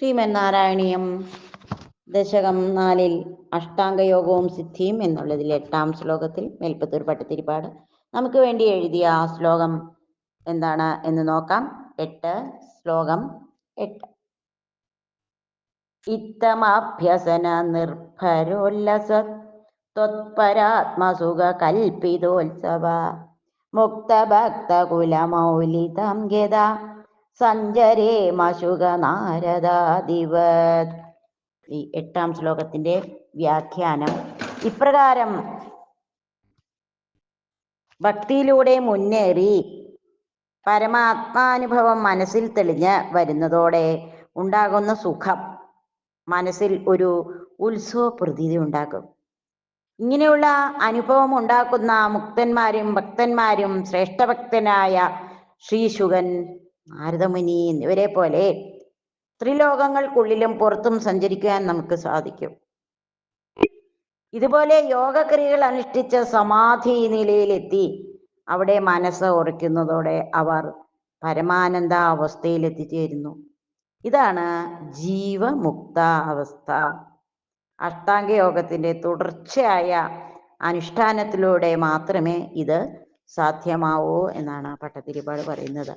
ശ്രീമന്നാരായണീയം ദശകം നാലിൽ അഷ്ടാംഗയോഗവും സിദ്ധിയും എന്നുള്ളതിൽ എട്ടാം ശ്ലോകത്തിൽ മേൽപ്പത്തൂർ പട്ടത്തിരിപ്പാട് നമുക്ക് വേണ്ടി എഴുതിയ ആ ശ്ലോകം എന്താണ് എന്ന് നോക്കാം. എട്ട് ശ്ലോകം എട്ട്. ഇത്തമാഭ്യസന നിർഭരോല്ലസ ത്വത്പരാത്മസുഖ കൽപ്പിതോത്സവ മുക്തഭക്തകുലമൗലിതം ഗത സഞ്ചരേ മശുക നാരദാദിവ ഈ എട്ടാം ശ്ലോകത്തിന്റെ വ്യാഖ്യാനം. ഇപ്രകാരം ഭക്തിയിലൂടെ മുന്നേറി പരമാത്മാനുഭവം മനസ്സിൽ തെളിഞ്ഞ് വരുന്നതോടെ ഉണ്ടാകുന്ന സുഖം മനസ്സിൽ ഒരു ഉത്സവ പ്രതീതി ഉണ്ടാക്കും ഇങ്ങനെയുള്ള അനുഭവം ഉണ്ടാക്കുന്ന മുക്തന്മാരും ഭക്തന്മാരും ശ്രേഷ്ഠഭക്തനായ ശ്രീശുഗൻ നാരദമുനി എന്നിവരെ പോലെ ത്രിലോകങ്ങൾക്കുള്ളിലും പുറത്തും സഞ്ചരിക്കാൻ നമുക്ക് സാധിക്കും. ഇതുപോലെ യോഗക്രിയകൾ അനുഷ്ഠിച്ച സമാധി നിലയിലെത്തി അവിടെ മനസ്സ് ഉറയ്ക്കുന്നതോടെ അവർ പരമാനന്ദ അവസ്ഥയിൽ എത്തിച്ചേരുന്നു ഇതാണ് ജീവമുക്ത അവസ്ഥ. അഷ്ടാംഗ യോഗത്തിന്റെ തുടർച്ചയായ അനുഷ്ഠാനത്തിലൂടെ മാത്രമേ ഇത് സാധ്യമാവൂ എന്നാണ് പട്ടത്തിരിപ്പാട് പറയുന്നത്.